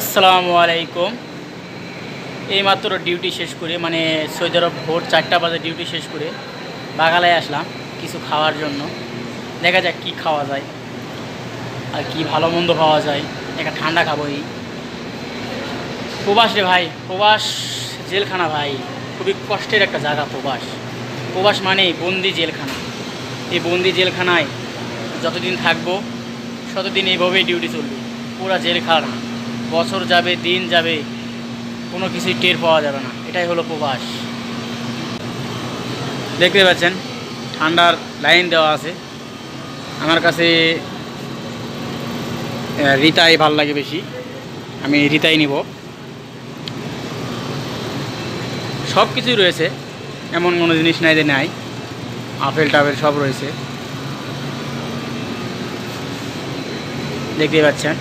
আসসালামু আলাইকুম। এইমাত্র ডিউটি শেষ করে মানে সৌদি আরব ভোর চারটা বাজে ডিউটি শেষ করে বাগালায় আসলাম কিছু খাওয়ার জন্য। দেখা যাক কী খাওয়া যায় আর কি ভালো মন্দ পাওয়া যায়। একটা ঠান্ডা খাব এই। প্রবাস রে ভাই, প্রবাস জেলখানা ভাই, খুবই কষ্টের একটা জায়গা প্রবাস। প্রবাস মানে বন্দি জেলখানা। এই বন্দি জেলখানায় যতদিন থাকব, ততদিন এইভাবেই ডিউটি চলবে। পুরা জেলখানা। বছর যাবে, দিন যাবে, কোনো কিছুই টের পাওয়া যাবে না। এটাই হলো প্রবাস। দেখতে পাচ্ছেন, ঠান্ডার লাইন দেওয়া আছে। আমার কাছে রিতাই ভালো লাগে বেশি। আমি রিতাই নিব। সব কিছুই রয়েছে, এমন কোনো জিনিস নাই যে নাই। আপেল টাপেল সব রয়েছে। দেখতে পাচ্ছেন।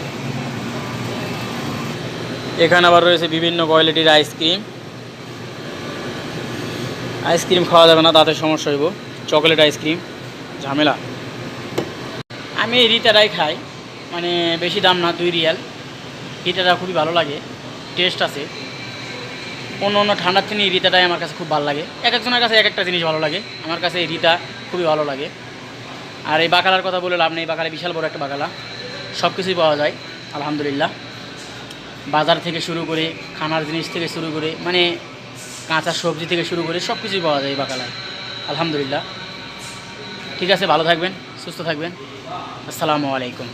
এখানে আবার রয়েছে বিভিন্ন কোয়ালিটির আইসক্রিম আইসক্রিম খাওয়া যাবে না, তাতে সমস্যা হইব। চকলেট আইসক্রিম ঝামেলা। আমি এই রিতাটাই খাই মানে বেশি দাম না, দুই রিয়াল। রিতাটা খুবই ভালো লাগে টেস্ট আছে। অন্য অন্য ঠান্ডার থেকে এই রিতাটাই আমার কাছে খুব ভালো লাগে। এক একজনের কাছে এক একটা জিনিস ভালো লাগে। আমার কাছে এই রিতা খুবই ভালো লাগে। আর এই বাকালার কথা বলে লাভ নেই বাকালা বিশাল বড় একটা বাকালা। সব কিছুই পাওয়া যায়, আলহামদুলিল্লাহ। বাজার থেকে শুরু করে, খানার জিনিস থেকে শুরু করে মানে কাঁচা সবজি থেকে শুরু করে সব কিছুই পাওয়া যায় বাকালায়। আলহামদুলিল্লাহ। ঠিক আছে, ভালো থাকবেন, সুস্থ থাকবেন। আসসালামু আলাইকুম।